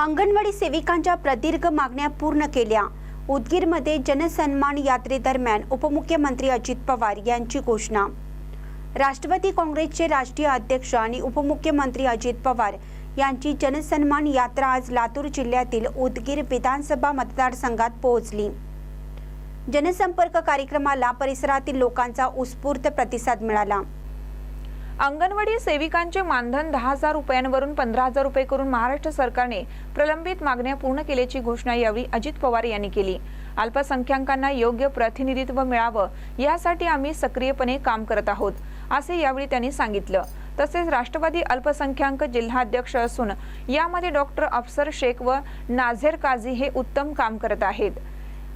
अंगणवाडी सेविकांच्या प्रदीर्घ मागण्या पूर्ण केल्या. उदगीरमध्ये जनसन्मान यात्रेदरम्यान उपमुख्यमंत्री अजित पवार यांची घोषणा. राष्ट्रवादी काँग्रेसचे राष्ट्रीय अध्यक्ष आणि उपमुख्यमंत्री अजित पवार यांची जनसन्मान यात्रा आज लातूर जिल्ह्यातील उदगीर विधानसभा मतदारसंघात पोहोचली. जनसंपर्क कार्यक्रमाला परिसरातील लोकांचा उत्स्फूर्त प्रतिसाद मिळाला. अंगणवाडी सेविकांचे मानधन दहा हजार रुपयांवरून पंधरा हजार रुपये करून महाराष्ट्र सरकारने प्रलंबित मागण्या पूर्ण केल्याची घोषणा यावेळी अजित पवार यांनी केली. अल्पसंख्याकांना योग्य प्रतिनिधित्व मिळावं यासाठी आम्ही सक्रियपणे काम करत आहोत असे यावेळी त्यांनी सांगितलं. तसेच राष्ट्रवादी अल्पसंख्याक जिल्हाध्यक्ष असून यामध्ये डॉक्टर अफसर शेख व नाझेर काझी हे उत्तम काम करत आहेत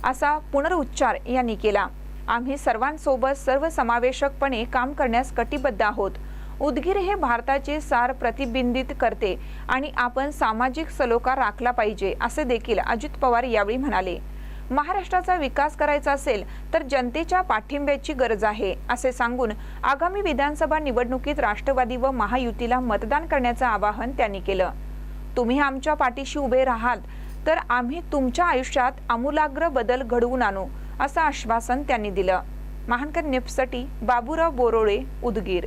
असा पुनरुच्चार यांनी केला. आम्ही सर्वांसोबत सर्वसमावेशकपणे काम करण्यास कटिबद्ध आहोत. उदगीर हे भारताचे सार प्रतिबिंबित करते आणि आपण सामाजिक सलोखा राखला पाहिजे असे देखील अजित पवार यावेळी म्हणाले. महाराष्ट्राचा विकास करायचा असेल तर जनतेच्या पाठिंब्याची गरज आहे असे सांगून आगामी विधानसभा निवडणुकीत राष्ट्रवादी व महायुतीला मतदान करण्याचं आवाहन त्यांनी केलं. तुम्ही आमच्या पाठीशी उभे राहाल तर आम्ही तुमच्या आयुष्यात आमूलाग्र बदल घडवून आणू असं आश्वासन त्यांनी दिलं. महानकर निप्ससाठी बाबूराव बोरोळे उदगीर.